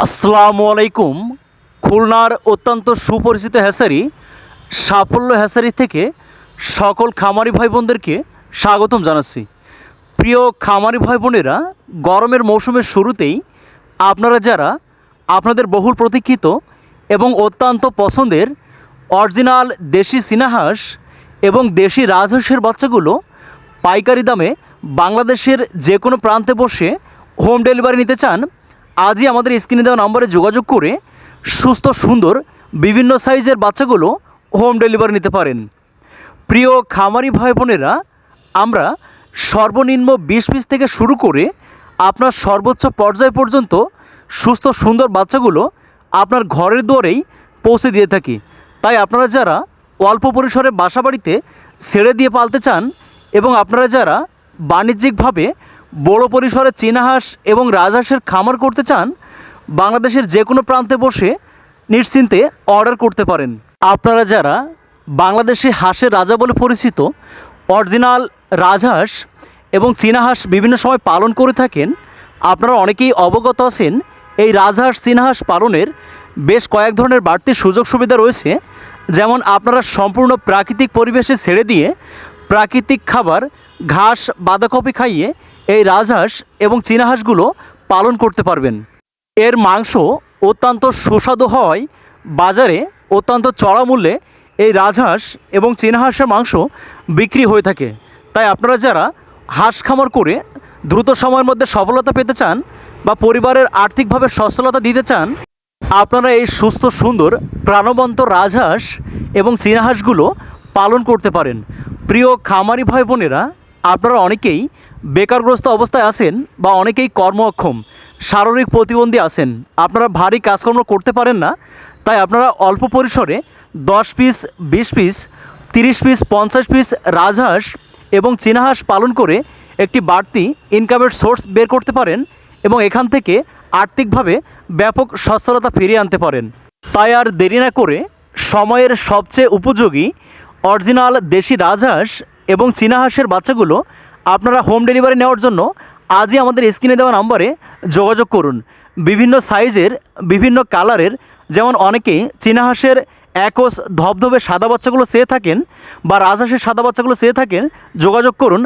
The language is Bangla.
আসসালামু আলাইকুম। খুলনার অত্যন্ত সুপরিচিত হ্যাসারি, সাফল্য হ্যাসারি থেকে সকল খামারি ভাই বোনদেরকে স্বাগতম জানাচ্ছি। প্রিয় খামারি ভাই বোনেরা গরমের মৌসুমের শুরুতেই আপনারা যারা আপনাদের বহুল প্রতীক্ষিত এবং অত্যন্ত পছন্দের অরিজিনাল দেশি সিনাহাস এবং দেশি রাজহাঁসের বাচ্চাগুলো পাইকারি দামে বাংলাদেশের যে কোনো প্রান্তে বসে হোম ডেলিভারি নিতে চান আজই আমাদের স্ক্রিনে দেওয়া নম্বরে যোগাযোগ করে সুস্থ, সুন্দর, বিভিন্ন সাইজের বাচ্চাগুলো হোম ডেলিভারি নিতে পারেন। প্রিয় খামারি ভাই বোনেরা, আমরা সর্বনিম্ন বিশ পিস থেকে শুরু করে আপনার সর্বোচ্চ পর্যায় পর্যন্ত সুস্থ, সুন্দর বাচ্চাগুলো আপনার ঘরের দুয়ারেই পৌঁছে দিয়ে থাকি। তাই আপনারা যারা অল্প পরিসরে বাসা বাড়িতে ছেড়ে দিয়ে পালতে চান এবং আপনারা যারা বাণিজ্যিকভাবে বড় পরিসরে চীনাহাঁস এবং রাজহাঁসের খামার করতে চান, বাংলাদেশের যে কোনো প্রান্তে বসে নিশ্চিন্তে অর্ডার করতে পারেন। আপনারা যারা বাংলাদেশে হাঁসের রাজা বলে পরিচিত, অরিজিনাল রাজহাঁস এবং চীনাহাঁস বিভিন্ন সময় পালন করে থাকেন, আপনারা অনেকেই অবগত আছেন, এই রাজহাঁস চীনাহাঁস পালনের বেশ কয়েক ধরনের বাড়তি সুযোগ সুবিধা রয়েছে। যেমন আপনারা সম্পূর্ণ প্রাকৃতিক পরিবেশে ছেড়ে দিয়ে প্রাকৃতিক খাবার, ঘাস, বাঁধাকপি খাইয়ে এই রাজহাঁস এবং চীনাহাঁসগুলো পালন করতে পারবেন। এর মাংস অত্যন্ত সুস্বাদু হওয়ায় বাজারে অত্যন্ত চড়া মূল্যে এই রাজহাঁস এবং চীনাহাঁসের মাংস বিক্রি হয়ে থাকে। তাই আপনারা যারা হাঁস খামার করে দ্রুত সময়ের মধ্যে সফলতা পেতে চান বা পরিবারের আর্থিকভাবে সচ্ছলতা দিতে চান, আপনারা এই সুস্থ, সুন্দর, প্রাণবন্ত রাজহাঁস এবং চীনাহাঁসগুলো পালন করতে পারেন। প্রিয় খামারি ভাই বোনেরা আপনারা অনেকেই বেকারগ্রস্ত অবস্থায় আছেন বা অনেকেই কর্ম অক্ষম শারীরিক প্রতিবন্ধী আছেন। আপনারা ভারী কাজকর্ম করতে পারেন না। তাই আপনারা অল্প পরিসরে দশ পিস, বিশ পিস, তিরিশ পিস, পঞ্চাশ পিস রাজহাঁস এবং চীনাহাঁস পালন করে একটি বাড়তি ইনকামের সোর্স বের করতে পারেন এবং এখান থেকে আর্থিকভাবে ব্যাপক সচ্ছলতা ফিরিয়ে আনতে পারেন। তাই আর দেরি না করে সময়ের সবচেয়ে উপযোগী অরিজিনাল দেশি রাজহাঁস এবং চীনা হাঁসের বাচ্চাগুলো আপনারা হোম ডেলিভারি নেওয়ার জন্য আজই আমাদের স্ক্রিনে দেওয়া নাম্বারে যোগাযোগ করুন। বিভিন্ন সাইজের, বিভিন্ন কালারের, যেমন অনেকেই চীনা হাঁসের একস ধবধবে সাদা বাচ্চাগুলো চেয়ে থাকেন বা রাজহাঁসের সাদা বাচ্চাগুলো চেয়ে থাকেন, যোগাযোগ করুন।